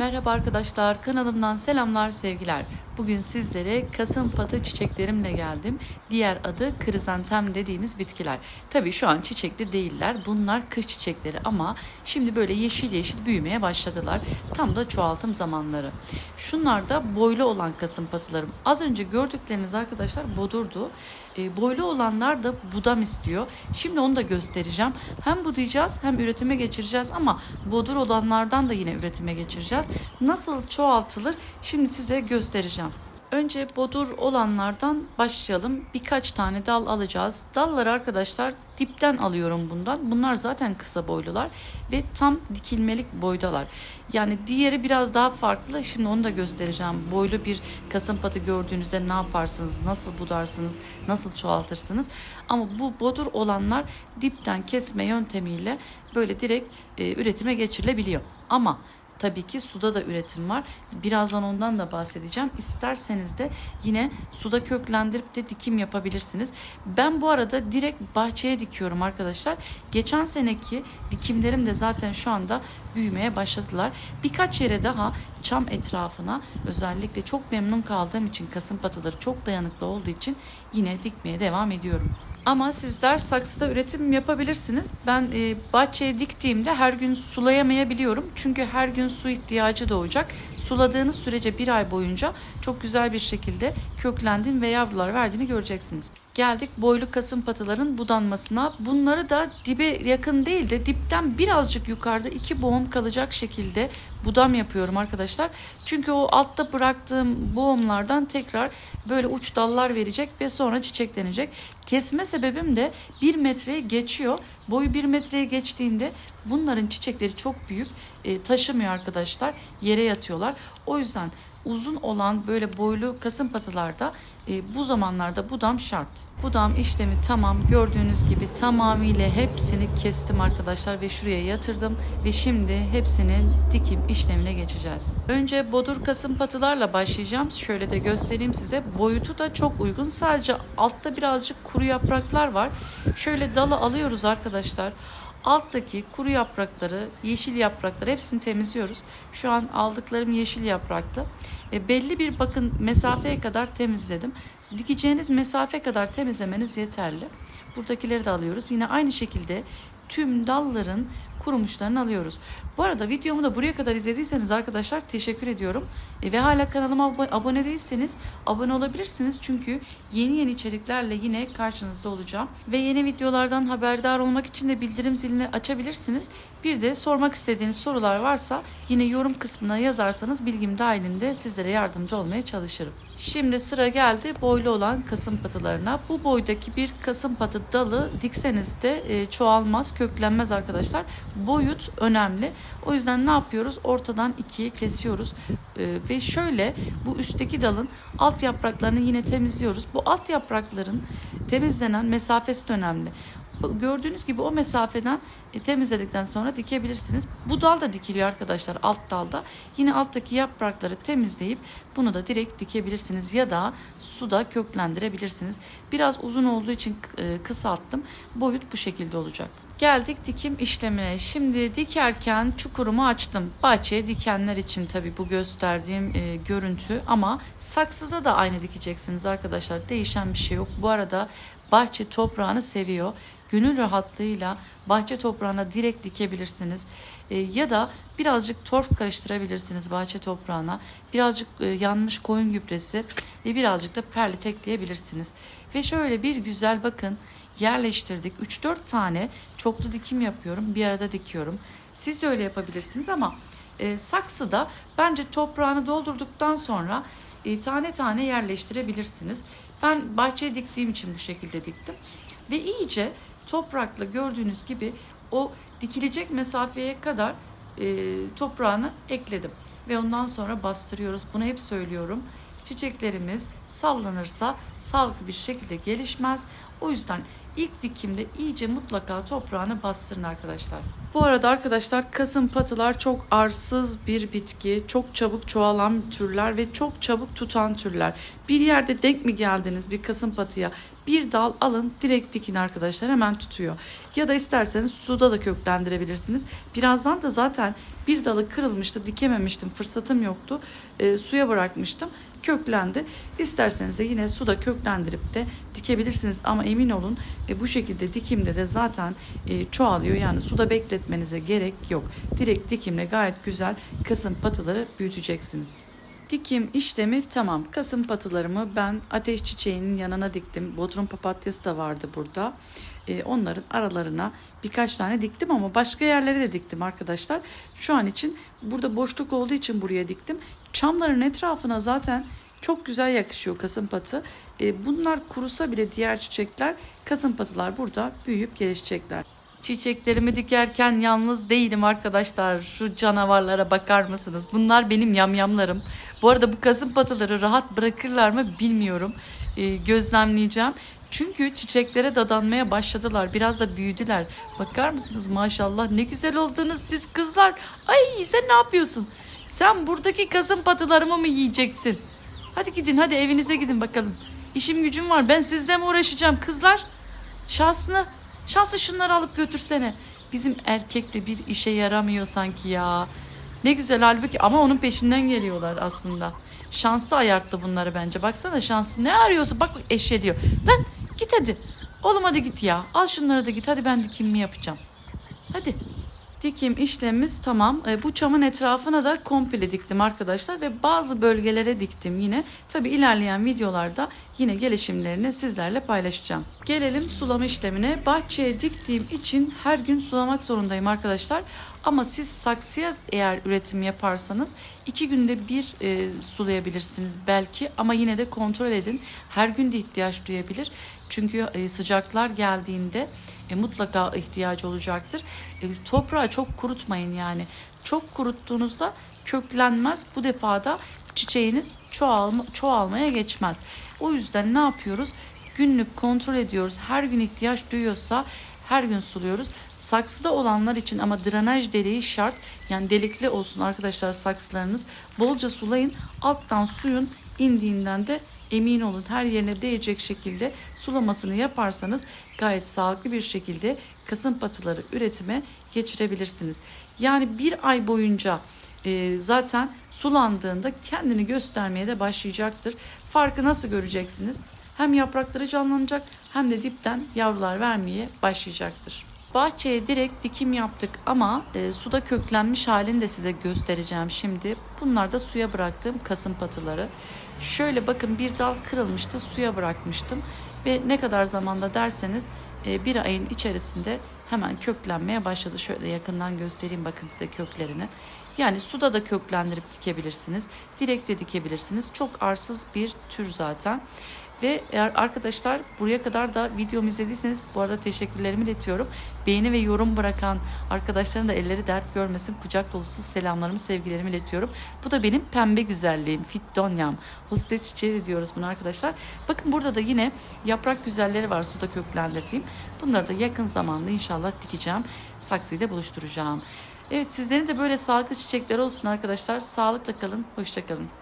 Merhaba arkadaşlar, kanalımdan selamlar, sevgiler. Bugün sizlere kasım patı çiçeklerimle geldim. Diğer adı krizantem dediğimiz bitkiler. Tabii şu an çiçekli değiller. Bunlar kış çiçekleri ama şimdi böyle yeşil yeşil büyümeye başladılar. Tam da çoğaltım zamanları. Şunlar da boylu olan kasım patılarım. Az önce gördükleriniz arkadaşlar bodurdu. E, boylu olanlar da budam istiyor. Şimdi onu da göstereceğim. Hem budayacağız hem üretime geçireceğiz ama bodur olanlardan da yine üretime geçireceğiz. Nasıl çoğaltılır şimdi size göstereceğim. Önce bodur olanlardan başlayalım. Birkaç tane dal alacağız. Dalları arkadaşlar dipten alıyorum bundan. Bunlar zaten kısa boylular ve tam dikilmelik boydalar. Yani diğeri biraz daha farklı. Şimdi onu da göstereceğim. Boylu bir kasım patı gördüğünüzde ne yaparsınız, nasıl budarsınız, nasıl çoğaltırsınız. Ama bu bodur olanlar dipten kesme yöntemiyle böyle direkt e, üretime geçirilebiliyor. Ama Tabii ki suda da üretim var. Birazdan ondan da bahsedeceğim. İsterseniz de yine suda köklendirip de dikim yapabilirsiniz. Ben bu arada direkt bahçeye dikiyorum arkadaşlar. Geçen seneki dikimlerim de zaten şu anda büyümeye başladılar. Birkaç yere daha çam etrafına özellikle çok memnun kaldığım için kasım patıları çok dayanıklı olduğu için yine dikmeye devam ediyorum. Ama sizler saksıda üretim yapabilirsiniz. Ben e, bahçeye diktiğimde her gün sulayamayabiliyorum. Çünkü her gün su ihtiyacı doğacak. Suladığınız sürece bir ay boyunca çok güzel bir şekilde köklendin ve yavrular verdiğini göreceksiniz. Geldik boylu kasım patıların budanmasına. Bunları da dibe yakın değil de dipten birazcık yukarıda iki boğum kalacak şekilde budam yapıyorum arkadaşlar. Çünkü o altta bıraktığım boğumlardan tekrar böyle uç dallar verecek ve sonra çiçeklenecek. Kesme sebebim de 1 metreye geçiyor. Boyu 1 metreye geçtiğinde bunların çiçekleri çok büyük e, taşımıyor arkadaşlar. Yere yatıyorlar. O yüzden uzun olan böyle boylu kasım patılarda e, bu zamanlarda budam şart. Budam işlemi tamam. Gördüğünüz gibi tamamıyla hepsini kestim arkadaşlar ve şuraya yatırdım ve şimdi hepsinin dikim işlemine geçeceğiz. Önce bodur kasım patılarla başlayacağım. Şöyle de göstereyim size. Boyutu da çok uygun. Sadece altta birazcık kuru yapraklar var. Şöyle dalı alıyoruz arkadaşlar. Alttaki kuru yaprakları, yeşil yaprakları hepsini temizliyoruz. Şu an aldıklarım yeşil yapraklı. E, belli bir bakın mesafeye kadar temizledim. Dikeceğiniz mesafe kadar temizlemeniz yeterli. Buradakileri de alıyoruz. Yine aynı şekilde tüm dalların kurumuşlarını alıyoruz. Bu arada videomu da buraya kadar izlediyseniz arkadaşlar teşekkür ediyorum. E, ve hala kanalıma abo- abone değilseniz abone olabilirsiniz. Çünkü yeni yeni içeriklerle yine karşınızda olacağım. Ve yeni videolardan haberdar olmak için de bildirim zilini açabilirsiniz. Bir de sormak istediğiniz sorular varsa yine yorum kısmına yazarsanız bilgim dahilinde sizlere yardımcı olmaya çalışırım. Şimdi sıra geldi boylu olan kasım patılarına. Bu boydaki bir kasım patı dalı dikseniz de e, çoğalmaz, köklenmez arkadaşlar. Boyut önemli. O yüzden ne yapıyoruz? Ortadan ikiye kesiyoruz. E, ve şöyle bu üstteki dalın alt yapraklarını yine temizliyoruz. Bu alt yaprakların temizlenen mesafesi de önemli. Gördüğünüz gibi o mesafeden e, temizledikten sonra dikebilirsiniz. Bu dal da dikiliyor arkadaşlar alt dalda. Yine alttaki yaprakları temizleyip bunu da direkt dikebilirsiniz ya da suda köklendirebilirsiniz. Biraz uzun olduğu için e, kısalttım. Boyut bu şekilde olacak. Geldik dikim işlemine. Şimdi dikerken çukurumu açtım. Bahçeye dikenler için tabii bu gösterdiğim e, görüntü ama saksıda da aynı dikeceksiniz arkadaşlar. Değişen bir şey yok. Bu arada bahçe toprağını seviyor. Gönül rahatlığıyla bahçe toprağına direkt dikebilirsiniz. E, ya da birazcık torf karıştırabilirsiniz bahçe toprağına. Birazcık e, yanmış koyun gübresi ve birazcık da perlit ekleyebilirsiniz. Ve şöyle bir güzel bakın yerleştirdik. 3-4 tane çoklu dikim yapıyorum. Bir arada dikiyorum. Siz de öyle yapabilirsiniz ama e, saksıda bence toprağını doldurduktan sonra e, tane tane yerleştirebilirsiniz. Ben bahçeye diktiğim için bu şekilde diktim. Ve iyice toprakla gördüğünüz gibi o dikilecek mesafeye kadar e, toprağını ekledim. Ve ondan sonra bastırıyoruz. Bunu hep söylüyorum. Çiçeklerimiz sallanırsa sağlıklı bir şekilde gelişmez. O yüzden ilk dikimde iyice mutlaka toprağını bastırın arkadaşlar. Bu arada arkadaşlar kasım patılar çok arsız bir bitki. Çok çabuk çoğalan türler ve çok çabuk tutan türler. Bir yerde denk mi geldiniz bir kasım patıya? Bir dal alın direkt dikin arkadaşlar hemen tutuyor. Ya da isterseniz suda da köklendirebilirsiniz. Birazdan da zaten bir dalı kırılmıştı dikememiştim fırsatım yoktu. E, suya bırakmıştım köklendi. İsterseniz de yine suda köklendirip de dikebilirsiniz ama emin olun e, bu şekilde dikimde de zaten e, çoğalıyor. Yani suda bekletmenize gerek yok. Direkt dikimle gayet güzel kasım patıları büyüteceksiniz. Dikim işlemi tamam. Kasım patılarımı ben ateş çiçeğinin yanına diktim. Bodrum papatyası da vardı burada. Ee, onların aralarına birkaç tane diktim ama başka yerlere de diktim arkadaşlar. Şu an için burada boşluk olduğu için buraya diktim. Çamların etrafına zaten çok güzel yakışıyor kasım patı. Ee, bunlar kurusa bile diğer çiçekler kasım patılar burada büyüyüp gelişecekler. Çiçeklerimi dikerken yalnız değilim arkadaşlar. Şu canavarlara bakar mısınız? Bunlar benim yamyamlarım. Bu arada bu kasım patıları rahat bırakırlar mı bilmiyorum. Ee, gözlemleyeceğim. Çünkü çiçeklere dadanmaya başladılar. Biraz da büyüdüler. Bakar mısınız maşallah ne güzel oldunuz siz kızlar. Ay sen ne yapıyorsun? Sen buradaki kasım patılarımı mı yiyeceksin? Hadi gidin hadi evinize gidin bakalım. İşim gücüm var ben sizle mi uğraşacağım kızlar? Şansını Şansı şunları alıp götürsene. Bizim erkek de bir işe yaramıyor sanki ya. Ne güzel halbuki ama onun peşinden geliyorlar aslında. Şanslı ayarttı bunları bence. Baksana şanslı ne arıyorsa bak eşe diyor. Lan git hadi. Oğlum hadi git ya. Al şunları da git. Hadi ben dikimimi yapacağım. Hadi. Dikim işlemimiz tamam. E, bu çamın etrafına da komple diktim arkadaşlar ve bazı bölgelere diktim yine. Tabi ilerleyen videolarda yine gelişimlerini sizlerle paylaşacağım. Gelelim sulama işlemine. Bahçeye diktiğim için her gün sulamak zorundayım arkadaşlar. Ama siz saksıya eğer üretim yaparsanız iki günde bir e, sulayabilirsiniz belki ama yine de kontrol edin. Her gün de ihtiyaç duyabilir. Çünkü e, sıcaklar geldiğinde e, mutlaka ihtiyacı olacaktır. E, toprağı çok kurutmayın yani. Çok kuruttuğunuzda köklenmez. Bu defada çiçeğiniz çoğalma, çoğalmaya geçmez. O yüzden ne yapıyoruz? Günlük kontrol ediyoruz. Her gün ihtiyaç duyuyorsa her gün suluyoruz. Saksıda olanlar için ama drenaj deliği şart. Yani delikli olsun arkadaşlar saksılarınız. Bolca sulayın. Alttan suyun indiğinden de emin olun her yerine değecek şekilde sulamasını yaparsanız gayet sağlıklı bir şekilde kasım patıları üretime geçirebilirsiniz. Yani bir ay boyunca e, zaten sulandığında kendini göstermeye de başlayacaktır. Farkı nasıl göreceksiniz? Hem yaprakları canlanacak hem de dipten yavrular vermeye başlayacaktır. Bahçeye direkt dikim yaptık ama e, suda köklenmiş halini de size göstereceğim şimdi. Bunlar da suya bıraktığım kasım patıları. Şöyle bakın bir dal kırılmıştı suya bırakmıştım. Ve ne kadar zamanda derseniz e, bir ayın içerisinde hemen köklenmeye başladı. Şöyle yakından göstereyim bakın size köklerini. Yani suda da köklendirip dikebilirsiniz. Direkt de dikebilirsiniz. Çok arsız bir tür zaten. Ve eğer arkadaşlar buraya kadar da videomu izlediyseniz bu arada teşekkürlerimi iletiyorum. Beğeni ve yorum bırakan arkadaşların da elleri dert görmesin. Kucak dolusu selamlarımı, sevgilerimi iletiyorum. Bu da benim pembe güzelliğim. Fitdonyam. Hostes çiçeği diyoruz bunu arkadaşlar. Bakın burada da yine yaprak güzelleri var suda köklendirdiğim. Bunları da yakın zamanda inşallah dikeceğim. Saksıyı da buluşturacağım. Evet sizlerin de böyle sağlıklı çiçekler olsun arkadaşlar. Sağlıkla kalın. Hoşçakalın.